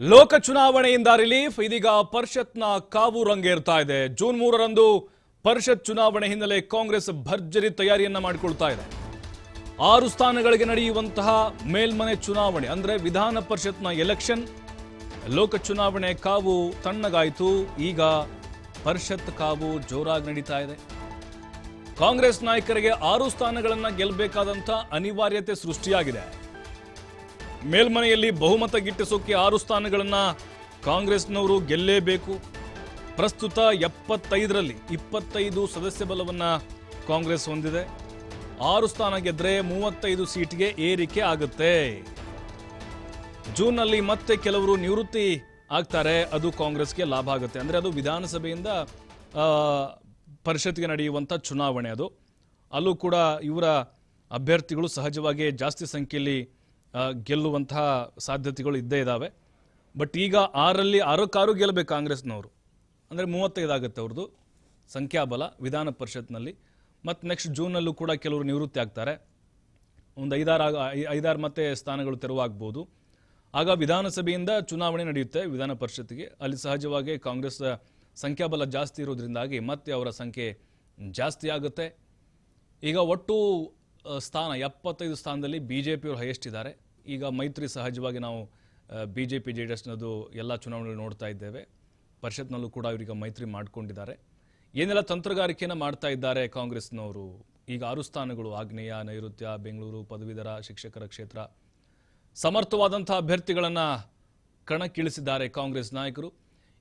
ಲೋಕ ಚುನಾವಣೆಯಿಂದ ರಿಲೀಫ್. ಇದೀಗ ಪರಿಷತ್ನ ಕಾವು ರಂಗೇರ್ತಾ ಇದೆ. ಜೂನ್ ಮೂರರಂದು ಪರಿಷತ್ ಚುನಾವಣೆ ಹಿನ್ನೆಲೆ ಕಾಂಗ್ರೆಸ್ ಭರ್ಜರಿ ತಯಾರಿಯನ್ನ ಮಾಡಿಕೊಳ್ತಾ ಇದೆ. ಆರು ಸ್ಥಾನಗಳಿಗೆ ನಡೆಯುವಂತಹ ಮೇಲ್ಮನೆ ಚುನಾವಣೆ, ಅಂದ್ರೆ ವಿಧಾನ ಪರಿಷತ್ನ ಎಲೆಕ್ಷನ್. ಲೋಕ ಚುನಾವಣೆ ಕಾವು ತಣ್ಣಗಾಯಿತು. ಈಗ ಪರಿಷತ್ ಕಾವು ಜೋರಾಗಿ ನಡೀತಾ ಇದೆ. ಕಾಂಗ್ರೆಸ್ ನಾಯಕರಿಗೆ ಆರು ಸ್ಥಾನಗಳನ್ನ ಗೆಲ್ಲಬೇಕಾದಂಥ ಅನಿವಾರ್ಯತೆ ಸೃಷ್ಟಿಯಾಗಿದೆ. ಮೇಲ್ಮನೆಯಲ್ಲಿ ಬಹುಮತ ಗಿಟ್ಟಿಸೋಕೆ ಆರು ಸ್ಥಾನಗಳನ್ನು ಕಾಂಗ್ರೆಸ್ನವರು ಗೆಲ್ಲೇಬೇಕು. ಪ್ರಸ್ತುತ ಎಪ್ಪತ್ತೈದರಲ್ಲಿ ಇಪ್ಪತ್ತೈದು ಸದಸ್ಯ ಬಲವನ್ನು ಕಾಂಗ್ರೆಸ್ ಹೊಂದಿದೆ. ಆರು ಸ್ಥಾನ ಗೆದ್ರೆ ಮೂವತ್ತೈದು ಸೀಟ್ಗೆ ಏರಿಕೆ ಆಗುತ್ತೆ. ಜೂನ್ನಲ್ಲಿ ಮತ್ತೆ ಕೆಲವರು ನಿವೃತ್ತಿ ಆಗ್ತಾರೆ, ಅದು ಕಾಂಗ್ರೆಸ್ಗೆ ಲಾಭ ಆಗುತ್ತೆ. ಅಂದರೆ ಅದು ವಿಧಾನಸಭೆಯಿಂದ ಪರಿಷತ್ಗೆ ನಡೆಯುವಂಥ ಚುನಾವಣೆ ಅದು. ಅಲ್ಲೂ ಕೂಡ ಇವರ ಅಭ್ಯರ್ಥಿಗಳು ಸಹಜವಾಗಿ ಜಾಸ್ತಿ ಸಂಖ್ಯೆಯಲ್ಲಿ ಗೆಲ್ಲುವಂತಹ ಸಾಧ್ಯತೆಗಳು ಇದ್ದೇ ಇದ್ದಾವೆ ಬಟ್ ಈಗ ಆರಲ್ಲಿ ಆರಕ್ಕಾರು ಗೆಲ್ಲಬೇಕು ಕಾಂಗ್ರೆಸ್ನವರು. ಅಂದರೆ ಮೂವತ್ತೈದಾಗುತ್ತೆ ಅವ್ರದ್ದು ಸಂಖ್ಯಾಬಲ ವಿಧಾನ ಪರಿಷತ್ನಲ್ಲಿ. ಮತ್ತು ನೆಕ್ಸ್ಟ್ ಜೂನಲ್ಲೂ ಕೂಡ ಕೆಲವರು ನಿವೃತ್ತಿ ಆಗ್ತಾರೆ. ಒಂದು ಐದಾರು ಆಗ ಐದಾರು ಮತ್ತೆ ಸ್ಥಾನಗಳು ತೆರವಾಗ್ಬೋದು. ಆಗ ವಿಧಾನಸಭೆಯಿಂದ ಚುನಾವಣೆ ನಡೆಯುತ್ತೆ ವಿಧಾನ ಪರಿಷತ್ತಿಗೆ. ಅಲ್ಲಿ ಸಹಜವಾಗಿ ಕಾಂಗ್ರೆಸ್ ಸಂಖ್ಯಾಬಲ ಜಾಸ್ತಿ ಇರೋದ್ರಿಂದಾಗಿ ಮತ್ತೆ ಅವರ ಸಂಖ್ಯೆ ಜಾಸ್ತಿ ಆಗುತ್ತೆ. ಈಗ ಒಟ್ಟು ಸ್ಥಾನ ಎಪ್ಪತ್ತೈದು ಸ್ಥಾನದಲ್ಲಿ ಬಿ ಜೆ ಪಿಯವರು ಹೈಯೆಸ್ಟ್ ಇದ್ದಾರೆ. ಈಗ ಮೈತ್ರಿ ಸಹಜವಾಗಿ ನಾವು B J P J D ಎಸ್ನದು ಎಲ್ಲ ಚುನಾವಣೆಗಳು ನೋಡ್ತಾ ಇದ್ದೇವೆ. ಪರಿಷತ್ನಲ್ಲೂ ಕೂಡ ಇವರಿಗೆ ಮೈತ್ರಿ ಮಾಡಿಕೊಂಡಿದ್ದಾರೆ. ಏನೆಲ್ಲ ತಂತ್ರಗಾರಿಕೆಯನ್ನು ಮಾಡ್ತಾ ಇದ್ದಾರೆ ಕಾಂಗ್ರೆಸ್ನವರು? ಈಗ ಆರು ಸ್ಥಾನಗಳು, ಆಗ್ನೇಯ, ನೈಋತ್ಯ, ಬೆಂಗಳೂರು, ಪದವೀಧರ, ಶಿಕ್ಷಕರ ಕ್ಷೇತ್ರ. ಸಮರ್ಥವಾದಂಥ ಅಭ್ಯರ್ಥಿಗಳನ್ನು ಕಣಕ್ಕಿಳಿಸಿದ್ದಾರೆ ಕಾಂಗ್ರೆಸ್ ನಾಯಕರು.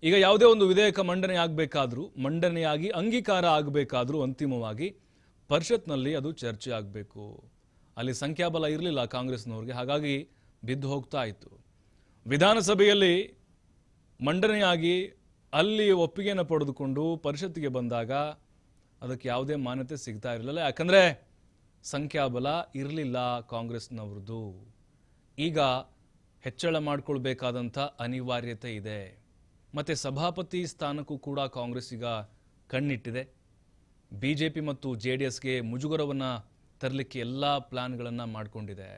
ಈಗ ಯಾವುದೇ ಒಂದು ವಿಧೇಯಕ ಮಂಡನೆ ಆಗಬೇಕಾದ್ರೂ, ಮಂಡನೆಯಾಗಿ ಅಂಗೀಕಾರ ಆಗಬೇಕಾದರೂ ಅಂತಿಮವಾಗಿ ಪರಿಷತ್ನಲ್ಲಿ ಅದು ಚರ್ಚೆ ಆಗಬೇಕು. ಅಲ್ಲಿ ಸಂಖ್ಯಾಬಲ ಇರಲಿಲ್ಲ ಕಾಂಗ್ರೆಸ್ನವ್ರಿಗೆ. ಹಾಗಾಗಿ ಬಿದ್ದು ಹೋಗ್ತಾ ಇತ್ತು. ವಿಧಾನಸಭೆಯಲ್ಲಿ ಮಂಡನೆಯಾಗಿ ಅಲ್ಲಿ ಒಪ್ಪಿಗೆಯನ್ನು ಪಡೆದುಕೊಂಡು ಪರಿಷತ್ತಿಗೆ ಬಂದಾಗ ಅದಕ್ಕೆ ಯಾವುದೇ ಮಾನ್ಯತೆ ಸಿಗ್ತಾ ಇರಲಿಲ್ಲ. ಯಾಕಂದರೆ ಸಂಖ್ಯಾಬಲ ಇರಲಿಲ್ಲ ಕಾಂಗ್ರೆಸ್ನವ್ರದ್ದು. ಈಗ ಹೆಚ್ಚಳ ಮಾಡಿಕೊಳ್ಬೇಕಾದಂಥ ಅನಿವಾರ್ಯತೆ ಇದೆ. ಮತ್ತು ಸಭಾಪತಿ ಸ್ಥಾನಕ್ಕೂ ಕೂಡ ಕಾಂಗ್ರೆಸ್ ಈಗ ಕಣ್ಣಿಟ್ಟಿದೆ. ಬಿ ಜೆ ಪಿ ಮತ್ತು ಜೆ ಡಿ ಎಸ್ಗೆ ಮುಜುಗರವನ್ನು ತರಲಿಕ್ಕೆ ಎಲ್ಲ ಪ್ಲಾನ್ಗಳನ್ನು ಮಾಡಿಕೊಂಡಿದೆ.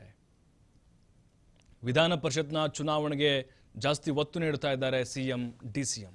ವಿಧಾನ ಪರಿಷತ್ನ ಚುನಾವಣೆಗೆ ಜಾಸ್ತಿ ಒತ್ತು ನೀಡ್ತಾ ಇದ್ದಾರೆ C M, D C M.